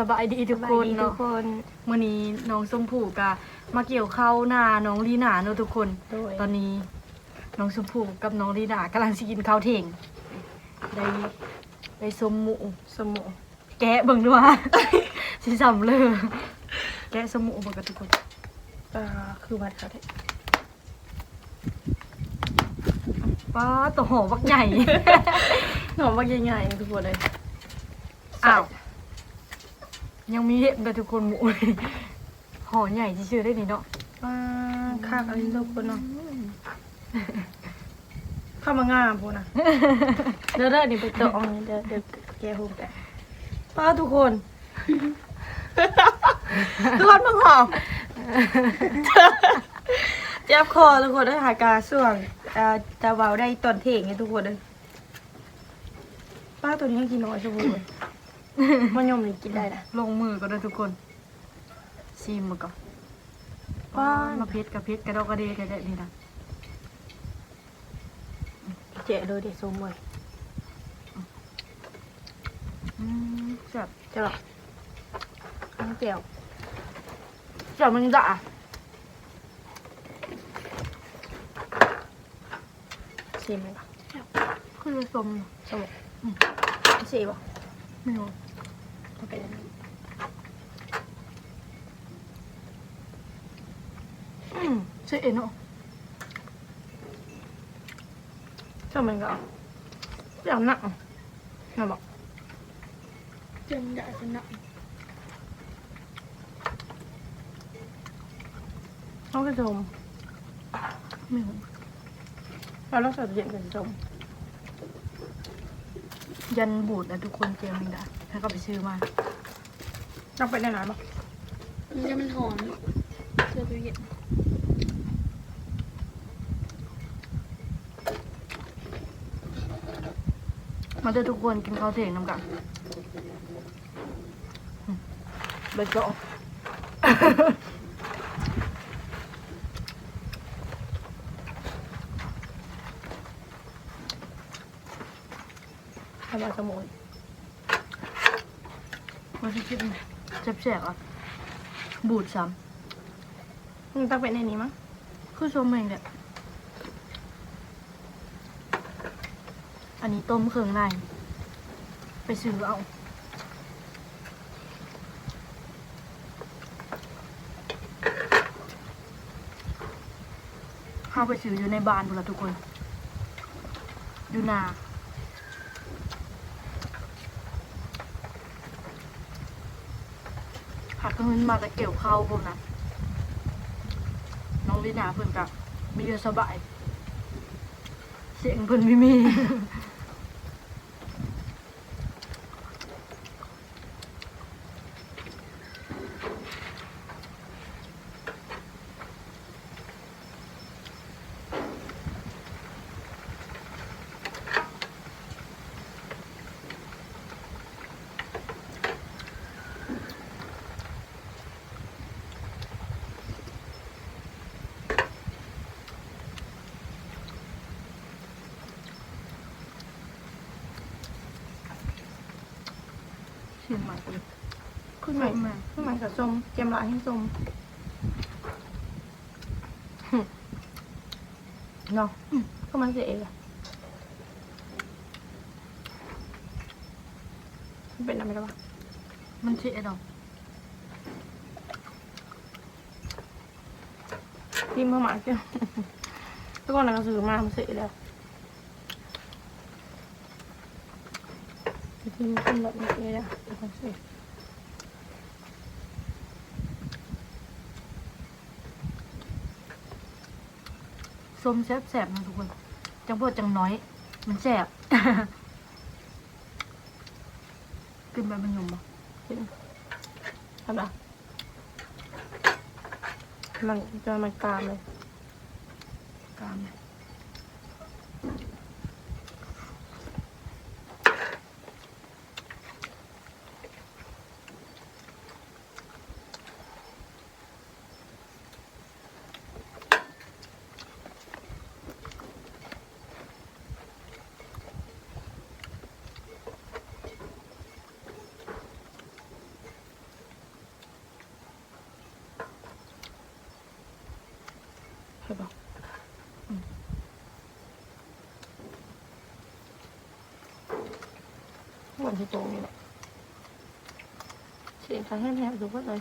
สบายดีทุกคนทุเนาะกคนมื่อนี้น้องส้มผูกะมาเกี่ยวเข้าวหน้าน้องลีนาเนาะทุกคน โดย ตอนนี้น้องชมพูกับน้องลีนากำลังสิกินข้าวเถ่งได้ได้สมหมูสมองแกะเบิ่งด้วย สิสำเลยแกะสมหมูเบิ่งกันทุกคนอ่าคือวัดเขาเด้ป้าตัวหอบักใหญ่ หนอมว่าใหญ่ๆทุกคนเลยอ้าว ยังมีเห็นกันทุกคนหมูห่อใหญ่ที่ชื่อได้นี่เนาะอ่าคากอะไรทุกคนเนาะเข้ามางามพูนะเดี๋ยวเดี๋ยวนี่ไปต่อเอาเดี๋ยวเดี๋ยวแกหูแกป้าทุกคนทุกคนมึงหอมเจ็บคอทุกคนได้หากาส่วงอ่าจะเบาได้ตอนเท่งไงทุกคนเลยป้าตัวนี้ให้กินน้อยชั่วโมงเลย มันยมนี่กินได้นะลงมือก็ได้ทุกคนซีมมาก่อนป้ามาเพชรกับเพชรกระดอกกระเดยได้นี่นะเจ๊เลยเด็กสมวยอืมแซ่บจะหรอน้ำเจียวแซ่บมันจะอะชิมไหมปะคือสมสมอืมชิมปะไม่รู้มัน เป็นยังไงอืมใช่เอ็นเนาะชอบมันก็เอาเปรี้ยวหนักน่ะบอกจังได้จังได้เขาก็ชมไม่รู้แล้วเราสดเย็นเป็นชมยันบูดนะทุกคนเจมิงดา ถ้าก็ไปซื้อมาต้องไปได้นานปะมันจะมันหอมเสื้อตู้เย็นมาเจอทุกคนกินข้าวเที่ยงน้ำกันอืมเบิดก็ทำมาสมุน มาจะกินแซ่บๆอะ บูดซ้มึงต้องเป็นในนี้มั้งำคือชมเองเนี่ยอันนี้ต้มเครื่องในไปซื้อเอาเข้าไปซื้ออยู่ในบ้านดูละทุกคน อยู่นา หักเงินมาแต่เกี่ยวข้าวพวกนะน้องลินาเพิ่นกับมีเยอะสบาย เสียงเพิ่นไม่มี เสียงใหม่เลยขึ้นใหม่ส้มแม่ขึ้นใหม่กับส้มเจียมลายให้ส้มเนาะก็มันเสียเองอะมันเป็นอะไรแล้ววะมันเสียดอกพิมพ์มาหมาเจ้าทุกคนหนังสือมามันเสียแล้วพิมพ์ขึ้นแบบนี้เลยอะทุ กคนเสียส้มแสบๆนะทุกคน จังพวดจังน้อย มันแสบขึ้นไปมันยมบ่ขึ้นทำไมมันจะมันกามเลย กามคนที่โตนี่แหละเสีย งครั้งแรกๆดูว่าเลย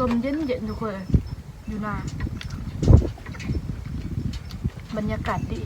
ลมเย็นเย็นๆทุกคนอยู่นาบรรยากาศดี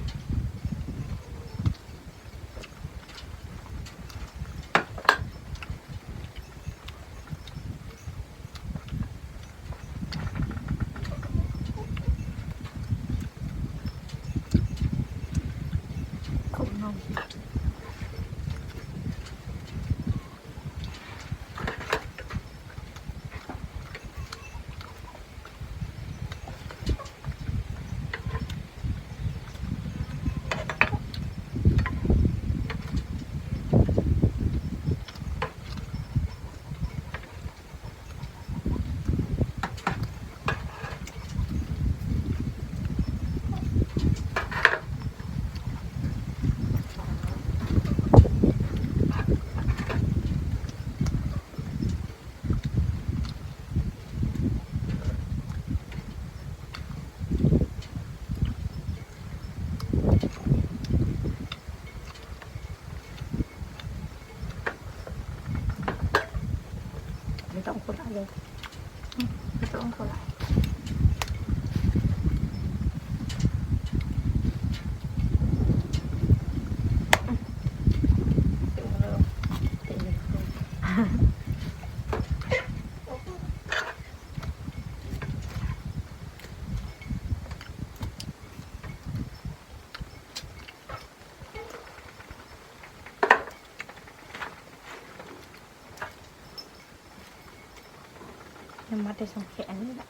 ยังมัดได้สองแขนนี่แหละ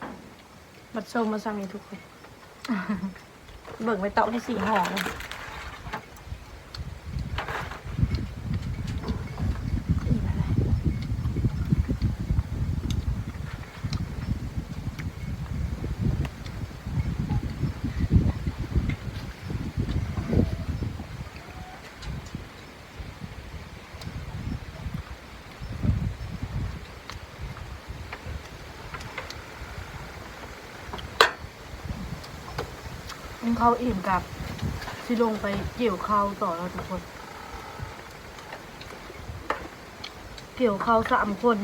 มัดโซมมาซ้ำนี่ทุกคน เบิ่งไปเตาได้สี่ห่อเลย กินข้าวอิ่มกับสิลงไปเกี่ยวข้าวต่อแล้วทุกคน เกี่ยวข้าวสามคน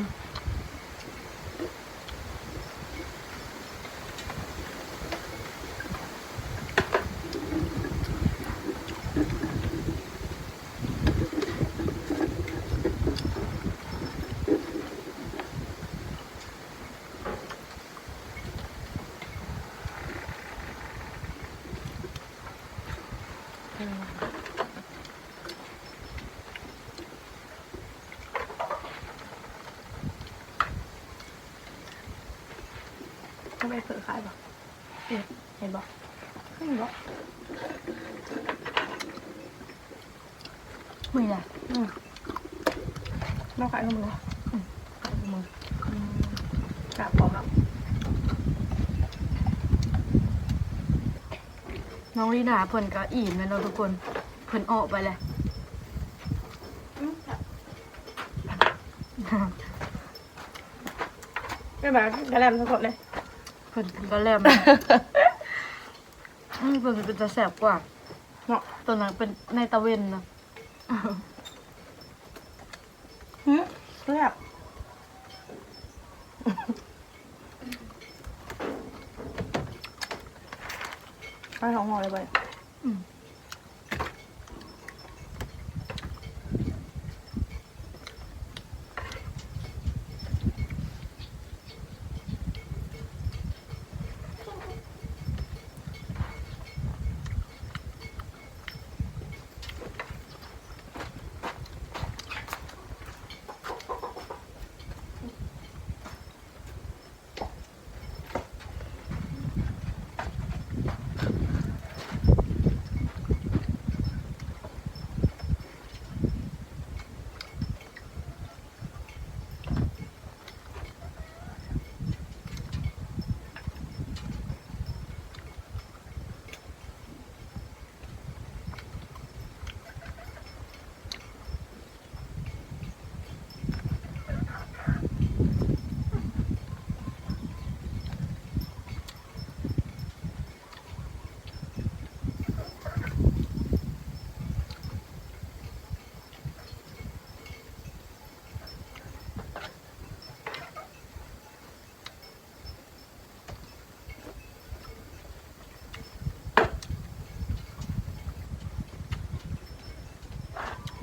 ทำไมเผลอขายบ่ เอ๊ะเห็นบ่เห็นบ่ไม่ไงอืมน้องขายของมึงเหรออืมขายของมึงอืมกราบพร้อมแล้วน้องลีนาเพิ่นก็อิ่มแล้วเนาะทุกคนเพิ่นออกไปเลยไม่แบบกระแลมทุกคนเลยเพิ่นก็แลมอืมเพิ่นเป็นจะแสบกว่าเนาะตัวนั้นเป็นในตะเวนนะหืมแซ่บไปสองห่อเลยไปอืม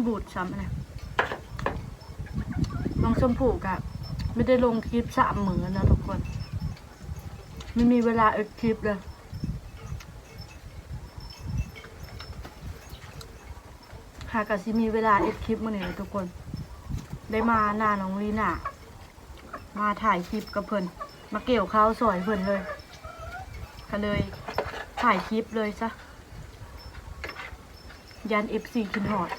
บูดซ้ำนะน้องชมพู่กะไม่ได้ลงคลิปสามหมื่นนะทุกคน ไม่มีเวลาเอ็ดคลิปเลยหากะสิมีเวลาเอ็ดคลิปมื่อนี้ทุกคน ได้มาหน้าน้องลีน่ามาถ่ายคลิปกับเพิ่นมาเกี่ยวข้าวสอยเพิ่นเลยก็เลยถ่ายคลิปเลยซะ ยันเอฟซีคินหอด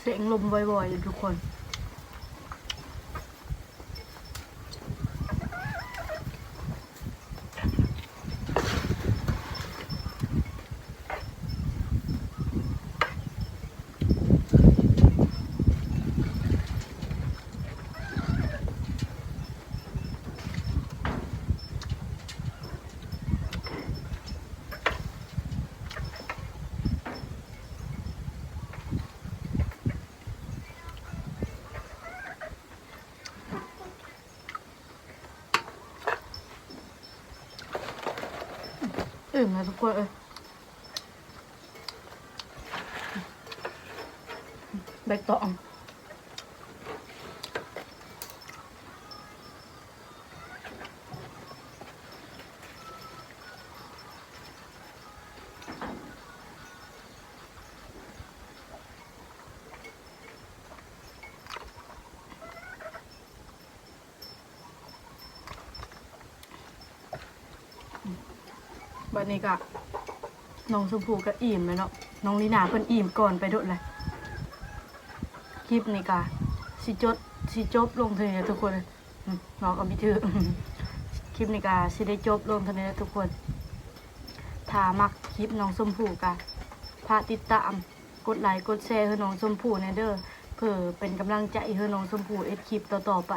เสียงลมบ่อยๆอยู่ทุกคน อื่นนะทุกคนเอ้ยใบตอง บัดนี้ก็น้องชมพูก็อิ่มเลยเนาะน้องลีนาเพิ่นอิ่มก่อนไปโดดเลยคลิปนี้ก็สิจดสิจบลงเท่านี้นะทุกคนน้องก็มีถือคลิปนี้ก็สิได้จบลงเท่านี้นะทุกคนถ้ามักคลิปน้องชมพู่ก็พาติดตามกดไลค์กดแชร์ให้น้องชมพู่ในเด้อเพื่อเป็นกำลังใจให้น้องชมพู่เอ็ดคลิปต่อๆไป